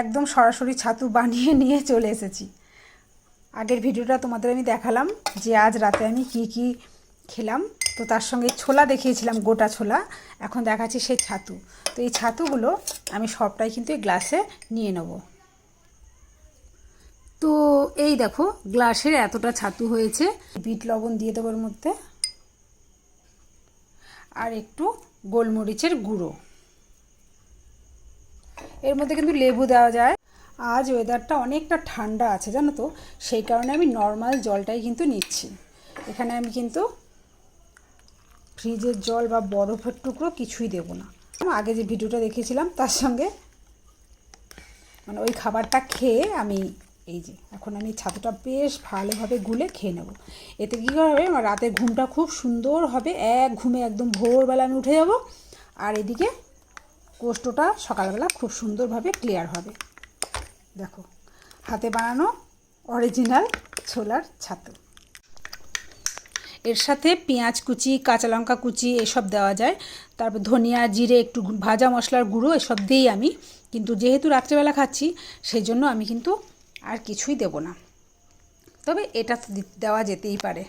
একদম সরাসরি ছাতু বানিয়ে নিয়ে চলে এসেছি। আগের ভিডিওটা তোমাদের আমি দেখালাম যে আজ রাতে আমি কি কি খেলাম। তো তার সঙ্গে ছোলা দেখিয়েছিলাম, গোটা ছোলা। এখন দেখাচ্ছি সেই ছাতু। তো এই ছাতুগুলো আমি সবটাই কিন্তু এই গ্লাসে নিয়ে নেব। তো এই দেখো, গ্লাসের এতটা ছাতু হয়েছে। বিট লবণ দিয়ে দেবো এর মধ্যে। আর একটু গোলমরিচের গুঁড়ো। এর মধ্যে কিন্তু লেবু দেওয়া যায়। আজ ওয়েদারটা অনেকটা ঠান্ডা আছে, জানো তো? সেই কারণে আমি নর্মাল জলটাই কিন্তু নিচ্ছি। এখানে আমি কিন্তু ফ্রিজের জল বা বরফের টুকরো কিছুই দেব না। আগে যে ভিডিওটা দেখেছিলাম তার সঙ্গে মানে ওই খাবারটা খেয়ে আমি এই যে, এখন আমি ছাতুটা বেশ ভালোভাবে গুলে খেয়ে নেব। এতে কী হবে, আমার রাতের ঘুমটা খুব সুন্দর হবে। এক ঘুমে একদম ভোরবেলা আমি উঠে যাব, আর এদিকে কোষ্ঠটা সকালবেলা খুব সুন্দরভাবে ক্লিয়ার হবে। দেখো, হাতে বানানো অরিজিনাল ছোলার ছাতু। এর সাথে পেঁয়াজ কুচি, কাঁচা লঙ্কা কুচি এসব দেওয়া যায়। তারপর ধনিয়া, জিরে, একটু ভাজা মশলার গুঁড়ো এসব দিই আমি। কিন্তু যেহেতু রাত্রেবেলা খাচ্ছি, সেই জন্য আমি কিন্তু আর কিছুই দেব না। তবে এটা তো দেওয়া যেতেই পারে।